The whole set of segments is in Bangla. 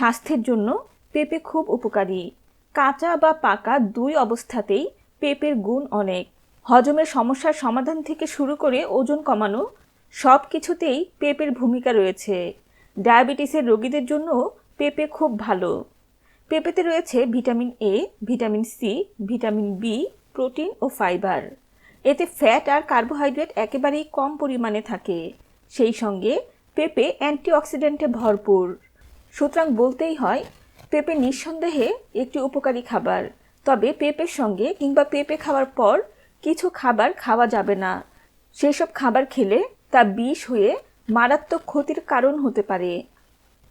স্বাস্থ্যের জন্য পেঁপে খুব উপকারী। কাঁচা বা পাকা দুই অবস্থাতেই পেঁপের গুণ অনেক। হজমের সমস্যার সমাধান থেকে শুরু করে ওজন কমানো সব কিছুতেই পেঁপের ভূমিকা রয়েছে। ডায়াবেটিসের রোগীদের জন্য পেঁপে খুব ভালো। পেঁপেতে রয়েছে vitamin A vitamin C vitamin B protein O fibre. এতে ফ্যাট আর কার্বোহাইড্রেট একেবারেই কম পরিমাণে থাকে। সেই সঙ্গে পেঁপে অ্যান্টিঅক্সিডেন্টে ভরপুর। সুতরাং বলতেই হয়, পেঁপে নিঃসন্দেহে একটি উপকারী খাবার। তবে পেঁপের সঙ্গে কিংবা পেঁপে খাওয়ার পর কিছু খাবার খাওয়া যাবে না। সেসব খাবার খেলে তা বিষ হয়ে মারাত্মক ক্ষতির কারণ হতে পারে।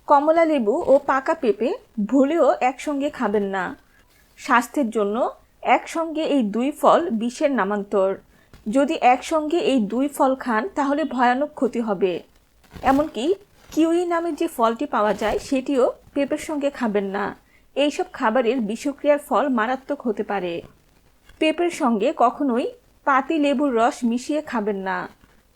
কমলা লেবু ও পাকা পেঁপে ভুলেও একসঙ্গে খাবেন না। স্বাস্থ্যের জন্য একসঙ্গে এই দুই ফল বিষের নামান্তর। যদি একসঙ্গে এই দুই ফল খান, তাহলে ভয়ানক ক্ষতি হবে। এমনকি কিউই নামের যে ফলটি পাওয়া যায়, সেটিও পেঁপের সঙ্গে খাবেন না। এইসব খাবারের বিষক্রিয়ার ফল মারাত্মক হতে পারে। পেঁপের সঙ্গে কখনোই পাতি লেবুর রস মিশিয়ে খাবেন না।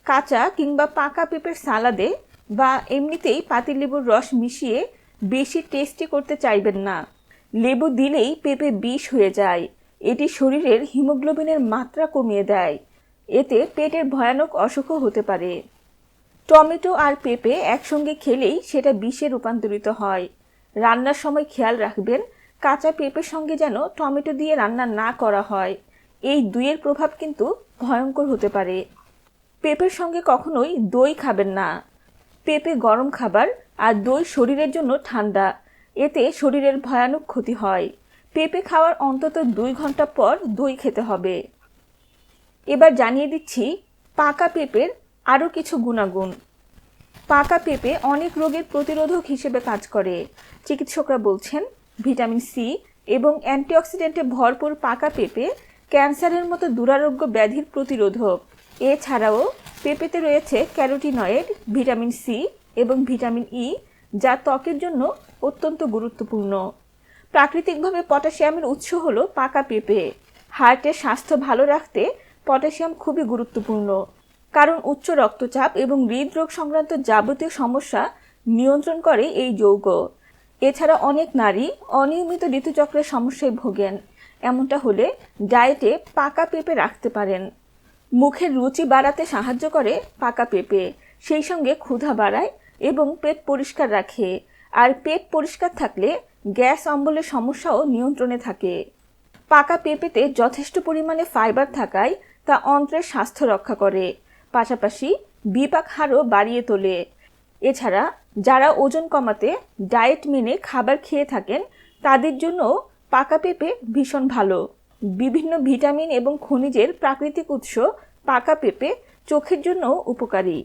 কাঁচা কিংবা পাকা পেঁপের সালাদে বা এমনিতেই পাতিলেবুর রস মিশিয়ে বেশি টেস্টি করতে চাইবেন না। লেবু দিলেই পেঁপে বিষ হয়ে যায়। এটি শরীরের হিমোগ্লোবিনের মাত্রা কমিয়ে দেয়। এতে পেটের ভয়ানক অসুখও হতে পারে। টমেটো আর পেঁপে একসঙ্গে খেলেই সেটা বিষে রূপান্তরিত হয়। রান্নার সময় খেয়াল রাখবেন, কাঁচা পেঁপের সঙ্গে যেন টমেটো দিয়ে রান্না না করা হয়। এই দুইয়ের প্রভাব কিন্তু ভয়ঙ্কর হতে পারে। পেঁপের সঙ্গে কখনোই দই খাবেন না। পেঁপে গরম খাবার আর দই শরীরের জন্য ঠান্ডা। এতে শরীরের ভয়ানক ক্ষতি হয়। পেঁপে খাওয়ার অন্তত দুই ঘণ্টা পর দই খেতে হবে। এবার জানিয়ে দিচ্ছি, পাকা পেঁপের আরও কিছু গুণাগুণ। পাকা পেঁপে অনেক রোগের প্রতিরোধক হিসেবে কাজ করে। চিকিৎসকরা বলছেন, ভিটামিন সি এবং অ্যান্টিঅক্সিডেন্টে ভরপুর পাকা পেঁপে ক্যান্সারের মতো দুরারোগ্য ব্যাধির প্রতিরোধক। এছাড়াও পেঁপেতে রয়েছে ক্যারোটিনয়েড, ভিটামিন সি এবং ভিটামিন ই, যা ত্বকের জন্য অত্যন্ত গুরুত্বপূর্ণ। প্রাকৃতিকভাবে পটাশিয়ামের উৎস হলো পাকা পেঁপে। হার্টের স্বাস্থ্য ভালো রাখতে পটাশিয়াম খুবই গুরুত্বপূর্ণ। কারণ উচ্চ রক্তচাপ এবং হৃদরোগ সংক্রান্ত যাবতীয় সমস্যা নিয়ন্ত্রণ করে এই যৌগ। এছাড়া অনেক নারী অনিয়মিত ঋতুচক্রের সমস্যায় ভোগেন। এমনটা হলে ডায়েটে পাকা পেঁপে রাখতে পারেন। মুখের রুচি বাড়াতে সাহায্য করে পাকা পেঁপে। সেই সঙ্গে ক্ষুধা বাড়ায় এবং পেট পরিষ্কার রাখে। আর পেট পরিষ্কার থাকলে গ্যাস অম্বলের সমস্যাও নিয়ন্ত্রণে থাকে। পাকা পেঁপেতে যথেষ্ট পরিমাণে ফাইবার থাকায় তা অন্ত্রের স্বাস্থ্য রক্ষা করে। পাশাপাশি বিপাক হারও বাড়িয়ে তোলে। এছাড়া যারা ওজন কমাতে ডায়েট মেনে খাবার খেয়ে থাকেন, তাদের জন্য পাকা পেঁপে ভীষণ ভালো। বিভিন্ন ভিটামিন এবং খনিজের প্রাকৃতিক উৎস পাকা পেঁপে চোখের জন্য উপকারী।